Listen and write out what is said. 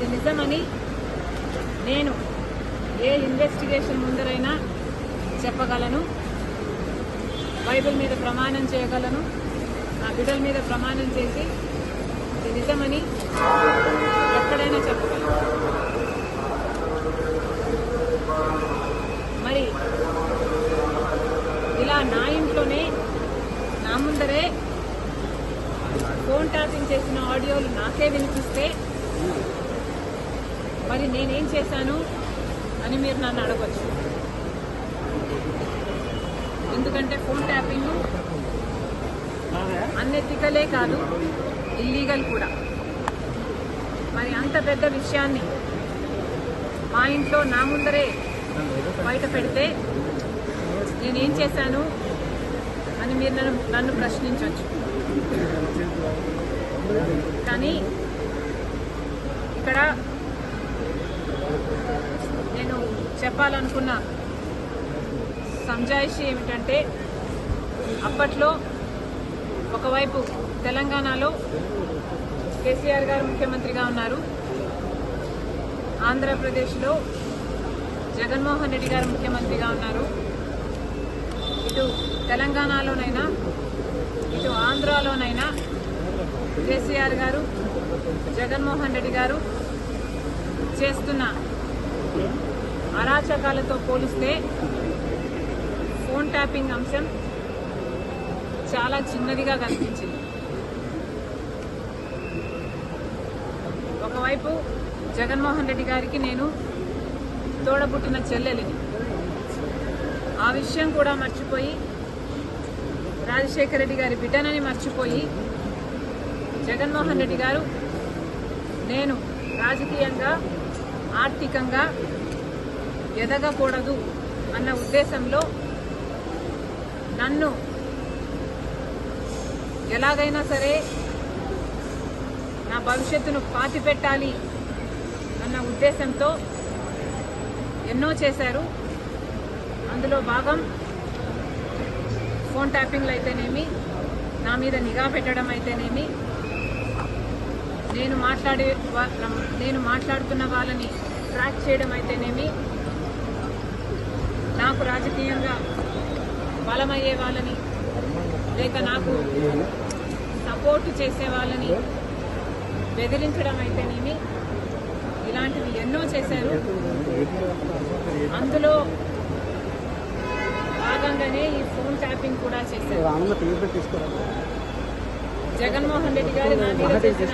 ఇది నిజమని నేను ఏ ఇన్వెస్టిగేషన్ ముందరైనా చెప్పగలను. బైబిల్ మీద ప్రమాణం చేయగలను. నా బిడ్డల మీద ప్రమాణం చేసి ఇది నిజమని ఎక్కడైనా చెప్పగలను. మరి ఇలా నా ఇంట్లోనే నా ముందరే ఫోన్ ట్యాపింగ్ చేసిన ఆడియోలు నాకే వినిపిస్తే మరి నేనేం చేశాను అని మీరు నన్ను అడగచ్చు. ఎందుకంటే ఫోన్ ట్యాపింగ్ అన్నెతికలే కాదు ఇల్లీగల్ కూడా. మరి అంత పెద్ద విషయాన్ని మా ఇంట్లో నా ముందరే బయట పెడితే నేనేం చేశాను అని మీరు నన్ను నన్ను ప్రశ్నించవచ్చు కానీ ఇక్కడ నేను చెప్పాలనుకున్న సంజాయిషి ఏమిటంటే అప్పట్లో ఒకవైపు తెలంగాణలో కేసీఆర్ గారు ముఖ్యమంత్రిగా ఉన్నారు. ఆంధ్రప్రదేశ్లో జగన్మోహన్ రెడ్డి గారు ముఖ్యమంత్రిగా ఉన్నారు. ఇటు తెలంగాణలోనైనా ఇటు ఆంధ్రాలోనైనా కేసీఆర్ గారు జగన్మోహన్ రెడ్డి గారు చేస్తున్న అరాచకాలతో పోలిస్తే ఫోన్ ట్యాపింగ్ అంశం చాలా చిన్నదిగా కనిపించింది. ఒకవైపు జగన్మోహన్ రెడ్డి గారికి నేను తోడబుట్టిన చెల్లెలిని. ఆ విషయం కూడా మర్చిపోయి రాజశేఖర రెడ్డి గారి బిడ్డనని మర్చిపోయి జగన్మోహన్ రెడ్డి గారు నేను రాజకీయంగా ఆర్థికంగా ఎదగకూడదు అన్న ఉద్దేశంలో నన్ను ఎలాగైనా సరే నా భవిష్యత్తును పాతి పెట్టాలి అన్న ఉద్దేశంతో ఎన్నో చేశారు. అందులో భాగం ఫోన్ ట్యాపింగ్లు అయితేనేమి నా మీద నిఘా పెట్టడం అయితేనేమి నేను మాట్లాడే వా- నేను మాట్లాడుతున్న వాళ్ళని ట్రాక్ చేయడం అయితేనేమి నాకు రాజకీయంగా బలమయ్యే వాళ్ళని లేక నాకు సపోర్ట్ చేసే వాళ్ళని బెదిరించడం అయితేనేమి ఇలాంటివి ఎన్నో చేశారు. అందులో భాగంగానే ఈ ఫోన్ ట్యాపింగ్ కూడా చేశారు. జగన్మోహన్ రెడ్డి గారు నా మీద చేసిన